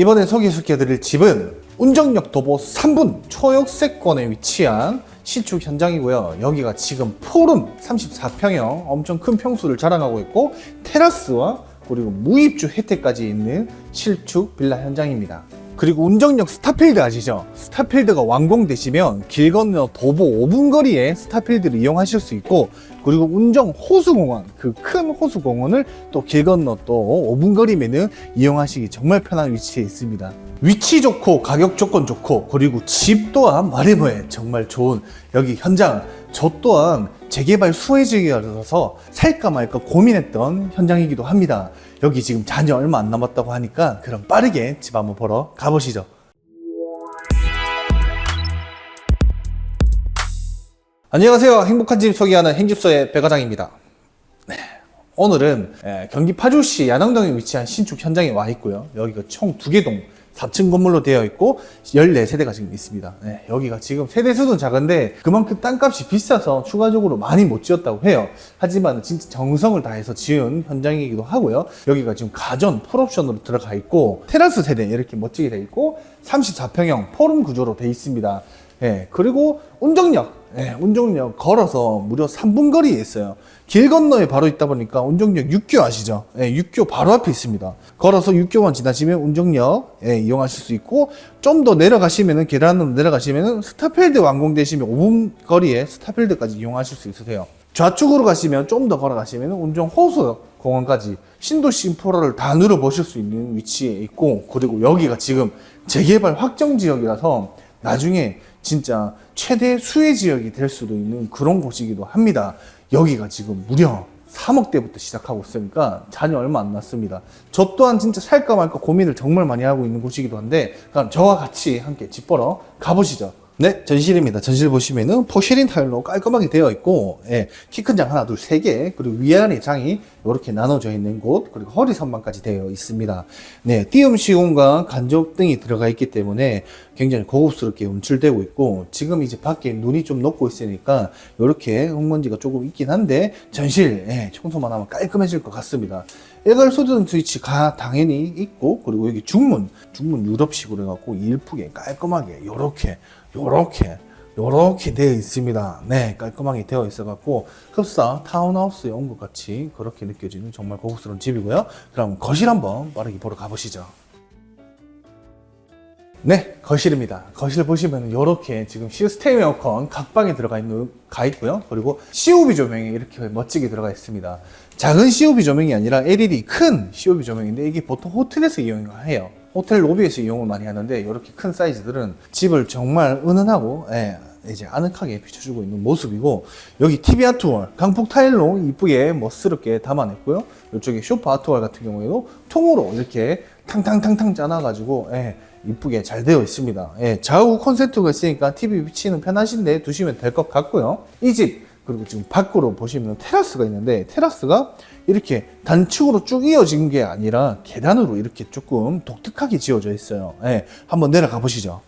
이번에 소개시켜드릴 집은 운정역 도보 3분 초역세권에 위치한 신축 현장이고요. 여기가 지금 포름 34평형 엄청 큰 평수를 자랑하고 있고 테라스와 그리고 무입주 혜택까지 있는 실축 빌라 현장입니다. 그리고 운정역 스타필드 아시죠? 스타필드가 완공되시면 길 건너 도보 5분 거리에 스타필드를 이용하실 수 있고 그리고 운정 호수공원 그 큰 호수공원을 또 길 건너 또 5분 거리면은 이용하시기 정말 편한 위치에 있습니다. 위치 좋고 가격 조건 좋고 그리고 집 또한 뭐해 정말 좋은 여기 현장 저 또한 재개발 수혜지역이라서 살까 말까 고민했던 현장이기도 합니다. 여기 지금 잔여 얼마 안 남았다고 하니까 그럼 빠르게 집 한번 보러 가보시죠. 안녕하세요. 행복한 집 소개하는 행집소의 배과장입니다. 네, 오늘은 예, 경기 파주시 야당동에 위치한 신축 현장에 와 있고요. 여기가 총 두 개 동 4층 건물로 되어 있고 14세대가 지금 있습니다. 네, 여기가 지금 세대 수는 작은데 그만큼 땅값이 비싸서 추가적으로 많이 못 지었다고 해요. 하지만 진짜 정성을 다해서 지은 현장이기도 하고요. 여기가 지금 가전 풀옵션으로 들어가 있고 테라스 세대 이렇게 멋지게 되어 있고 34평형 포름 구조로 되어 있습니다. 예, 그리고 운정역, 예, 운정역 걸어서 무려 3분 거리에 있어요. 길 건너에 바로 있다 보니까 운정역 6교 아시죠? 예, 6교 바로 앞에 있습니다. 걸어서 6교만 지나시면 운정역 예, 이용하실 수 있고 좀 더 내려가시면은 계단으로 내려가시면은 스타필드 완공되시면 5분 거리에 스타필드까지 이용하실 수 있으세요. 좌측으로 가시면 좀 더 걸어가시면 운정 호수 공원까지 신도시 인프라를 다 누려보실 수 있는 위치에 있고 그리고 여기가 지금 재개발 확정 지역이라서 나중에 진짜 최대 수혜 지역이 될 수도 있는 그런 곳이기도 합니다. 여기가 지금 무려 3억대부터 시작하고 있으니까 잔이 얼마 안 났습니다. 저 또한 진짜 살까 말까 고민을 정말 많이 하고 있는 곳이기도 한데 그럼 저와 같이 함께 집 보러 가보시죠. 네, 전실입니다. 전실 보시면은 포쉐린 타일로 깔끔하게 되어 있고, 예, 키 큰 장 하나, 둘, 세 개, 그리고 위아래 장이 이렇게 나눠져 있는 곳, 그리고 허리 선반까지 되어 있습니다. 네, 띄움 시공과 간접 등이 들어가 있기 때문에 굉장히 고급스럽게 연출되고 있고, 지금 이제 밖에 눈이 좀 녹고 있으니까 이렇게 흙먼지가 조금 있긴 한데, 전실, 예, 청소만 하면 깔끔해질 것 같습니다. 일괄 소등 스위치가 당연히 있고, 그리고 여기 중문, 중문 유럽식으로 해갖고 일프게 깔끔하게 요렇게 요렇게 요렇게 되어 있습니다. 네, 깔끔하게 되어 있어갖고 흡사 타운하우스에 온 것 같이 그렇게 느껴지는 정말 고급스러운 집이고요. 그럼 거실 한번 빠르게 보러 가보시죠. 네, 거실입니다. 거실 보시면 이렇게 지금 시스템 에어컨 각 방에 들어가 있는 가 있고요. 그리고 COB 조명이 이렇게 멋지게 들어가 있습니다. 작은 COB 조명이 아니라 LED 큰 COB 조명인데 이게 보통 호텔에서 이용을 해요. 호텔 로비에서 이용을 많이 하는데 이렇게 큰 사이즈들은 집을 정말 은은하고 예, 이제 아늑하게 비춰주고 있는 모습이고 여기 TV 아트월 강폭 타일로 이쁘게 멋스럽게 담아냈고요. 이쪽에 쇼파 아트월 같은 경우에도 통으로 이렇게 탕탕탕탕 짜놔가지고 예, 이쁘게 잘 되어 있습니다. 예, 좌우 콘센트가 있으니까 TV 위치는 편하신데 두시면 될 것 같고요. 이집 그리고 지금 밖으로 보시면 테라스가 있는데 테라스가 이렇게 단축으로 쭉 이어진 게 아니라 계단으로 이렇게 조금 독특하게 지어져 있어요. 예, 한번 내려가 보시죠.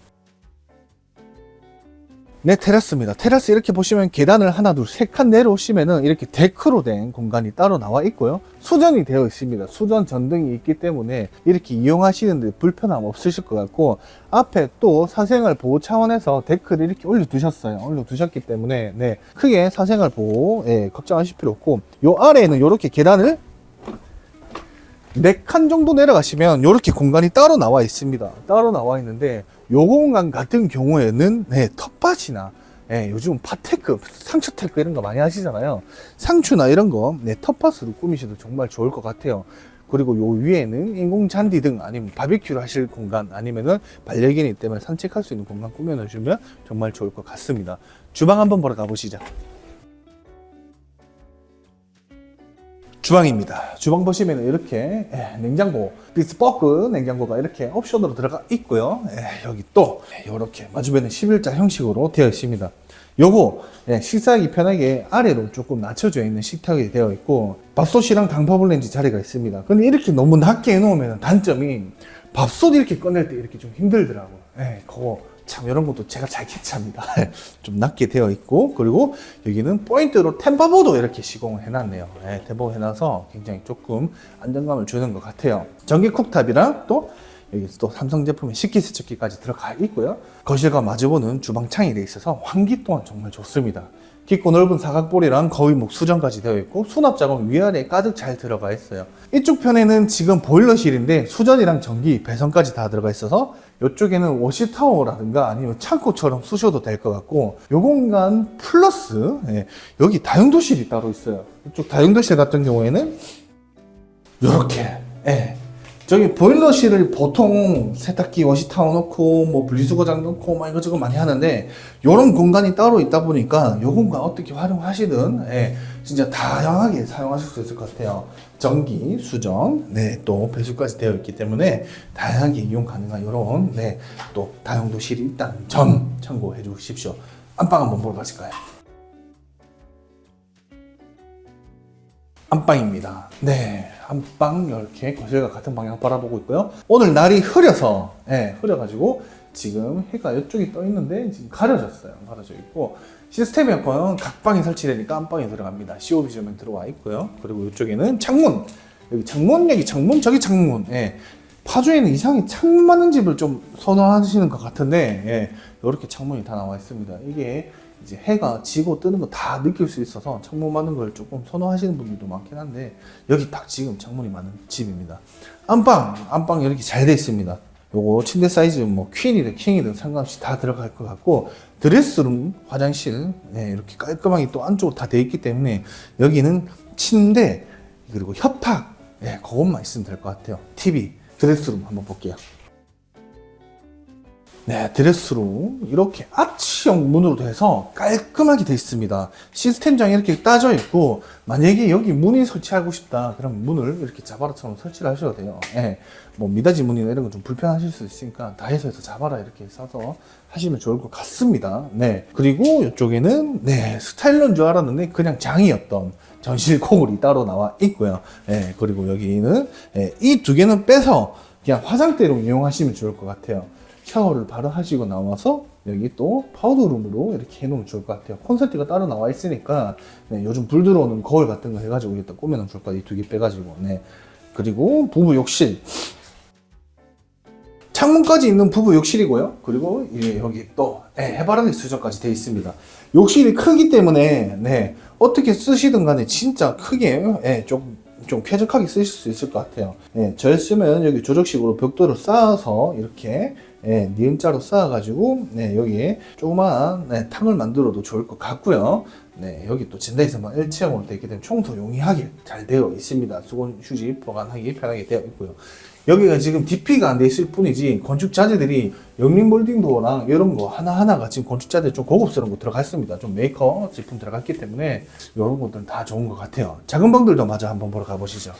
네, 테라스입니다. 테라스 이렇게 보시면 계단을 하나, 둘, 세 칸 내려오시면은 이렇게 데크로 된 공간이 따로 나와 있고요. 수전이 되어 있습니다. 수전 전등이 있기 때문에 이렇게 이용하시는데 불편함 없으실 것 같고, 앞에 또 사생활 보호 차원에서 데크를 이렇게 올려두셨어요. 올려두셨기 때문에, 네, 크게 사생활 보호, 예, 걱정하실 필요 없고, 요 아래에는 이렇게 계단을 네칸 정도 내려가시면 이렇게 공간이 따로 나와 있습니다. 따로 나와 있는데 요 공간 같은 경우에는 네, 텃밭이나 예, 요즘 파테크, 상추테크 이런 거 많이 하시잖아요. 상추나 이런 거 네, 텃밭으로 꾸미셔도 정말 좋을 것 같아요. 그리고 요 위에는 인공 잔디 등 아니면 바비큐를 하실 공간 아니면은 반려견이 때문에 산책할 수 있는 공간 꾸며 놓으시면 정말 좋을 것 같습니다. 주방 한번 보러 가보시죠. 주방입니다. 주방 보시면 이렇게 예, 냉장고, 비스포크 냉장고가 이렇게 옵션으로 들어가 있고요. 예, 여기 또 이렇게 마주배는 11자 형식으로 되어 있습니다. 요거 예, 식사하기 편하게 아래로 조금 낮춰져 있는 식탁이 되어 있고 밥솥이랑 당파블 렌지 자리가 있습니다. 근데 이렇게 너무 낮게 해놓으면 단점이 밥솥 이렇게 꺼낼 때 이렇게 좀 힘들더라고요. 예, 그거 참 이런 것도 제가 잘 캐치합니다. 좀 낮게 되어 있고 그리고 여기는 포인트로 템퍼보도 이렇게 시공을 해놨네요. 네, 템퍼 해놔서 굉장히 조금 안정감을 주는 것 같아요. 전기 쿡탑이랑 또 여기 또 삼성 제품의 식기세척기까지 들어가 있고요. 거실과 마주보는 주방 창이 되어 있어서 환기 또한 정말 좋습니다. 깊고 넓은 사각볼이랑 거위목 수전까지 되어 있고 수납 자금 위아래 가득 잘 들어가 있어요. 이쪽 편에는 지금 보일러실인데 수전이랑 전기, 배선까지 다 들어가 있어서 이쪽에는 워시타워라든가 아니면 창고처럼 쓰셔도 될 것 같고 요 공간 플러스 예, 여기 다용도실이 따로 있어요. 이쪽 다용도실 같은 경우에는 요렇게 예. 저기 보일러실을 보통 세탁기 워시타워 넣고 뭐 분리수거장 넣고 막 이거저거 많이 하는데 요런 공간이 따로 있다 보니까 요 공간 어떻게 활용하시든 예, 진짜 다양하게 사용하실 수 있을 것 같아요. 전기, 수전, 네, 또 배수까지 되어 있기 때문에 다양하게 이용 가능한 요런 네, 또 다용도실이 있다는 점 참고해 주십시오. 안방 한번 보러 가실까요? 안방입니다. 네, 안방 이렇게 거실과 같은 방향 바라보고 있고요. 오늘 날이 흐려서, 예, 흐려가지고 지금 해가 이쪽에 떠 있는데 지금 가려졌어요. 가려져 있고 시스템 에어컨은 각 방에 설치되니까 안방에 들어갑니다. COB 조명 들어와 있고요. 그리고 이쪽에는 창문, 여기 창문 여기 창문 저기 창문. 예. 파주에는 이상하게 창문 많은 집을 좀 선호하시는 것 같은데 예, 이렇게 창문이 다 나와 있습니다. 이게 이제 해가 지고 뜨는 거 다 느낄 수 있어서 창문 많은 걸 조금 선호하시는 분들도 많긴 한데 여기 딱 지금 창문이 많은 집입니다. 안방 안방 이렇게 잘 돼 있습니다. 요거 침대 사이즈 뭐 퀸이든 킹이든 상관없이 다 들어갈 것 같고 드레스룸 화장실 네, 이렇게 깔끔하게 또 안쪽으로 다 돼 있기 때문에 여기는 침대 그리고 협탁 네, 그것만 있으면 될 것 같아요. TV 드레스룸 한번 볼게요. 네, 드레스룸 이렇게 아치형 문으로 돼서 깔끔하게 돼 있습니다. 시스템장이 이렇게 따져 있고 만약에 여기 문이 설치하고 싶다 그럼 문을 이렇게 자바라처럼 설치를 하셔도 돼요. 예, 뭐 미닫이 문이나 이런 건 좀 불편하실 수 있으니까 다해서에서 자바라 이렇게 싸서 하시면 좋을 것 같습니다. 네, 그리고 이쪽에는 네 스타일러인 줄 알았는데 그냥 장이었던 전실 코골이 따로 나와 있고요. 예, 그리고 여기는 예, 이두 개는 빼서 그냥 화장대로 이용하시면 좋을 것 같아요. 샤워를 바로 하시고 나와서 여기 또 파우더룸으로 이렇게 해놓으면 좋을 것 같아요. 콘센트가 따로 나와 있으니까 네, 요즘 불 들어오는 거울 같은 거 해가지고 여기다 꾸며놓으면 좋을 것 같아요. 이 두 개 빼가지고. 네. 그리고 부부 욕실. 창문까지 있는 부부 욕실이고요. 그리고 예, 여기 또 예, 해바라기 수전까지 되어 있습니다. 욕실이 크기 때문에 네, 어떻게 쓰시든 간에 진짜 크게 예, 좀, 좀 쾌적하게 쓰실 수 있을 것 같아요. 예, 저였으면 여기 조적식으로 벽돌을 쌓아서 이렇게 예, 니은자로 쌓아가지고 네, 여기에 조그마한 네, 탕을 만들어도 좋을 것 같고요. 네, 여기 또 진다에서만 일체형으로 되어 있기 때문에 청소 용이하게 잘 되어 있습니다. 수건 휴지 보관하기 편하게 되어 있고요. 여기가 지금 DP가 안 돼 있을 뿐이지 건축 자재들이 영림몰딩도어랑 이런 거 하나하나가 지금 건축 자재 좀 고급스러운 거 들어갔습니다. 좀 메이커 제품 들어갔기 때문에 이런 것들은 다 좋은 것 같아요. 작은 방들도 마저 한번 보러 가보시죠.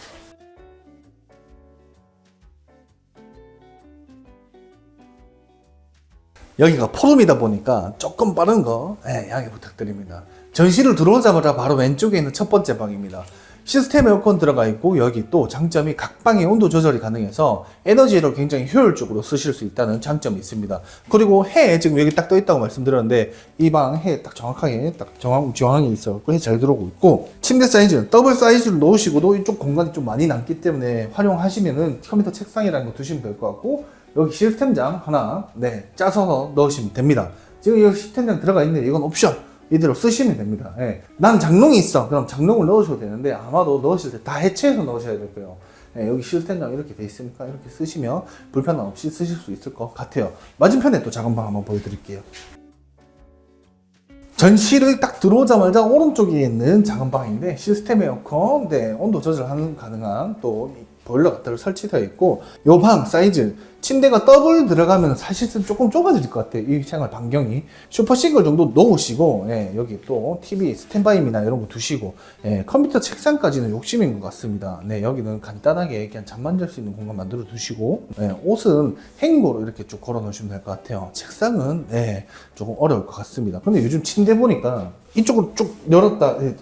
여기가 포럼이다 보니까 조금 빠른 거 예, 양해 부탁드립니다. 전시를 들어오자마자 바로 왼쪽에 있는 첫 번째 방입니다. 시스템 에어컨 들어가 있고 여기 또 장점이 각 방의 온도 조절이 가능해서 에너지를 굉장히 효율적으로 쓰실 수 있다는 장점이 있습니다. 그리고 해 지금 여기 딱 떠 있다고 말씀드렸는데 이 방 해 딱 정확하게 딱 정황 정황이 있어갖고 해 잘 들어오고 있고 침대 사이즈는 더블 사이즈를 놓으시고도 이쪽 공간이 좀 많이 남기 때문에 활용하시면은 컴퓨터 책상이라는 거 두시면 될 것 같고 여기 시스템장 하나 네 짜서 넣으시면 됩니다. 지금 여기 시스템장 들어가 있는데 이건 옵션. 이대로 쓰시면 됩니다. 예. 난 장롱이 있어. 그럼 장롱을 넣으셔도 되는데 아마도 넣으실 때 다 해체해서 넣으셔야 될 거예요. 예, 여기 시스템장 이렇게 돼 있으니까 이렇게 쓰시면 불편함 없이 쓰실 수 있을 것 같아요. 맞은편에 또 작은 방 한번 보여드릴게요. 전시를 딱 들어오자마자 오른쪽에 있는 작은 방인데 시스템 에어컨, 네, 온도 조절하는 가능한 또 보일러 같은 거 설치되어 있고 요 방 사이즈 침대가 더블 들어가면 사실은 조금 좁아질 것 같아요. 이 생활 반경이. 슈퍼 싱글 정도 놓으시고 예, 여기 또 TV 스탠바이미나 이런 거 두시고 예, 컴퓨터 책상까지는 욕심인 것 같습니다. 네 여기는 간단하게 그냥 잠만 잘 수 있는 공간 만들어 두시고 예, 옷은 행거로 이렇게 쭉 걸어 놓으시면 될 것 같아요. 책상은 예, 조금 어려울 것 같습니다. 근데 요즘 침대 보니까 이쪽으로 쭉 열었다 예,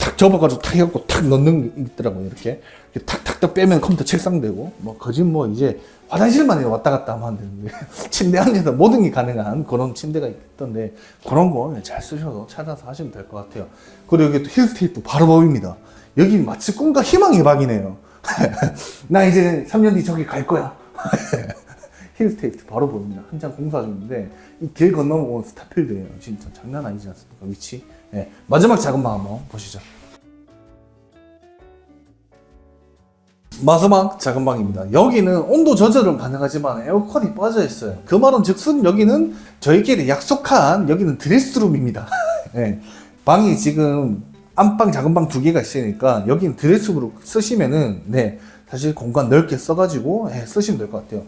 탁 접어가지고 탁 해갖고 탁 넣는 게 있더라고요 이렇게. 탁탁탁 빼면 컴퓨터 책상 되고. 뭐 거짓 뭐 이제 화장실만 왔다 갔다 하면 안 되는데. 침대 안에서 모든 게 가능한 그런 침대가 있던데 그런 거 잘 쓰셔서 찾아서 하시면 될 것 같아요. 그리고 여기 또 힐스테이프 바로 보입니다. 여기 마치 꿈과 희망의 방이네요. 나 이제 3년 뒤 저기 갈 거야 힐스테이트 바로 보입니다. 한창 공사 중인데 이 길 건너면 스타필드예요. 진짜 장난 아니지 않습니까? 위치. 예. 마지막 작은 방 한번 보시죠. 마지막 작은 방입니다. 여기는 온도 조절은 가능하지만 에어컨이 빠져 있어요. 그 말은 즉슨 여기는 저희끼리 약속한 여기는 드레스룸입니다. 예. 방이 지금 안방 작은 방 두 개가 있으니까 여기는 드레스룸으로 쓰시면은 네 사실 공간 넓게 써가지고 예, 쓰시면 될 것 같아요.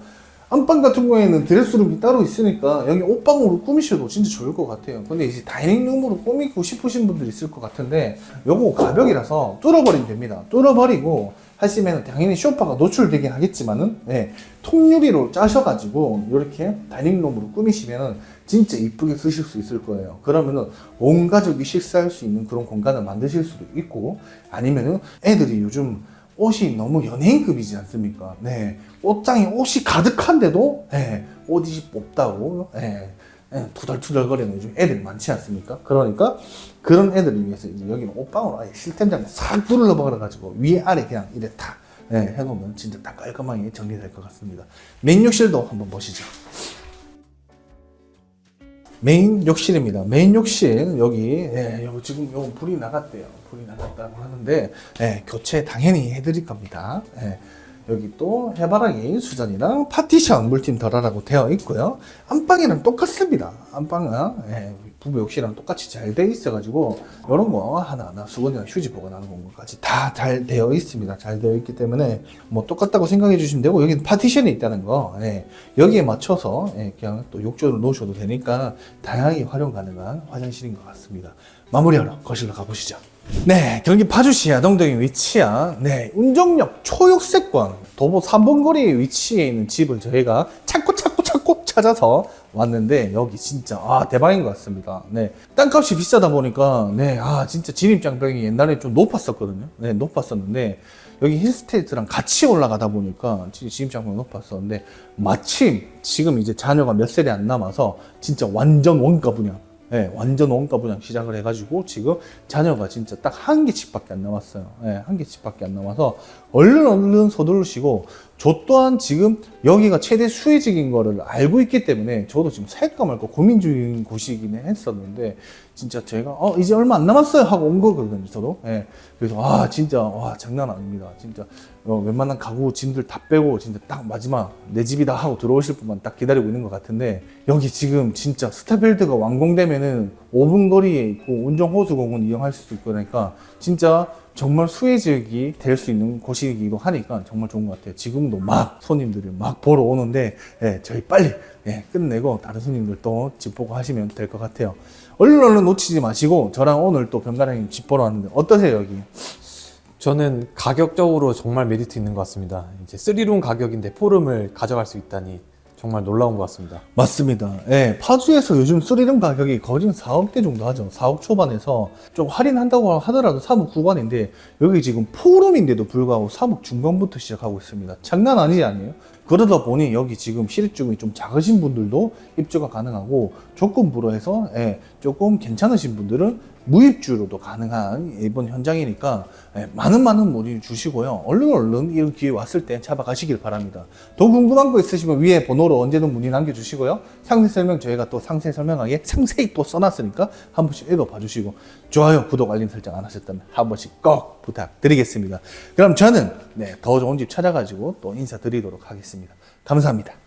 안방 같은 경우에는 드레스룸이 따로 있으니까 여기 옷방으로 꾸미셔도 진짜 좋을 것 같아요. 근데 이제 다이닝룸으로 꾸미고 싶으신 분들이 있을 것 같은데 요거 가벽이라서 뚫어버리면 됩니다. 뚫어버리고 하시면 당연히 쇼파가 노출되긴 하겠지만은 예, 통유리로 짜셔가지고 이렇게 다이닝룸으로 꾸미시면은 진짜 이쁘게 쓰실 수 있을 거예요. 그러면은 온 가족이 식사할 수 있는 그런 공간을 만드실 수도 있고 아니면은 애들이 요즘 옷이 너무 연예인급이지 않습니까? 네. 옷장에 옷이 가득한데도, 네. 옷이 뽑다고, 네. 네. 투덜투덜거리는 요즘 애들 많지 않습니까? 그러니까 그런 애들을 위해서 이제 여기는 옷방으로 아예 실템장에 싹 뚫러 버려가지고 위에 아래 그냥 이래 다 네, 해놓으면 진짜 딱 깔끔하게 정리될 것 같습니다. 욕실도 한번 보시죠. 메인 욕실입니다. 메인 욕실 여기 예, 여기 지금 요 불이 나갔대요. 불이 나갔다고 하는데 예, 교체 당연히 해드릴 겁니다. 예, 여기 또 해바라기 수전이랑 파티션 물팀 덜하라고 되어 있고요. 안방이랑 똑같습니다. 안방은 예, 부부 욕실이랑 똑같이 잘돼 있어가지고 이런 거 하나하나 수건이랑 휴지 보관하는 것까지 다 잘 되어 있습니다. 잘 되어 있기 때문에 뭐 똑같다고 생각해 주시면 되고 여기는 파티션이 있다는 거 예, 여기에 맞춰서 예, 그냥 또 욕조를 놓으셔도 되니까 다양하게 활용 가능한 화장실인 것 같습니다. 마무리하러 거실로 가보시죠. 네, 경기 파주시 야동동에 위치한 네, 운정역 초역세권 도보 3번 거리에 위치해 있는 집을 저희가 찾고 찾고 찾고 찾아서 왔는데 여기 진짜 아 대박인 것 같습니다. 네, 땅값이 비싸다 보니까 네, 아 진짜 진입장벽이 옛날에 좀 높았었거든요. 네, 높았었는데 여기 힐스테이트랑 같이 올라가다 보니까 진- 진입장벽이 높았었는데 마침 지금 이제 자녀가 몇 세대 안 남아서 진짜 완전 원가 분양 예, 완전 원가 분양 시작을 해가지고 지금 자녀가 진짜 딱 한 개씩밖에 안 남았어요. 예, 한 개씩밖에 안 남아서 얼른 얼른 서두르시고 저 또한 지금 여기가 최대 수혜직인 거를 알고 있기 때문에 저도 지금 살까 말까 고민 중인 곳이긴 했었는데 진짜 제가 어 이제 얼마 안 남았어요 하고 온 거거든요 저도 예, 그래서 아 진짜 와 장난 아닙니다 진짜 어, 웬만한 가구 짐들 다 빼고 진짜 딱 마지막 내 집이다 하고 들어오실 분만 딱 기다리고 있는 것 같은데 여기 지금 진짜 스타필드가 완공되면은 5분 거리에 있고 운정 호수 공원 이용할 수도 있고 그러니까 진짜 정말 수혜 지역이 될 수 있는 곳이기도 하니까 정말 좋은 것 같아요. 지금도 막 손님들이 막 보러 오는데 예, 저희 빨리 예, 끝내고 다른 손님들 또 집 보고 하시면 될 것 같아요. 얼른 얼른 놓치지 마시고 저랑 오늘 또 병가랑님 집 보러 왔는데 어떠세요 여기? 저는 가격적으로 정말 메리트 있는 것 같습니다. 이제 3룸 가격인데 4룸을 가져갈 수 있다니 정말 놀라운 것 같습니다. 맞습니다. 예, 파주에서 요즘 쓰리름 가격이 거진 4억대 정도 하죠. 4억 초반에서 좀 할인한다고 하더라도 3억 후반인데 여기 지금 포럼인데도 불구하고 3억 중반부터 시작하고 있습니다. 장난 아니지 아니에요? 그러다 보니 여기 지금 실입주금이 좀 작으신 분들도 입주가 가능하고 조건부로 해서 예, 조금 괜찮으신 분들은 무입주로도 가능한 이번 현장이니까 예, 많은 많은 문의 주시고요. 얼른 얼른 이런 기회 왔을 때 잡아가시길 바랍니다. 더 궁금한 거 있으시면 위에 번호로 언제든 문의 남겨주시고요. 상세 설명 저희가 또 상세 설명하게 상세히 또 써놨으니까 한 번씩 읽어봐 주시고 좋아요, 구독, 알림 설정 안 하셨다면 한 번씩 꼭 부탁드리겠습니다. 그럼 저는 네, 더 좋은 집 찾아가지고 또 인사드리도록 하겠습니다. 감사합니다.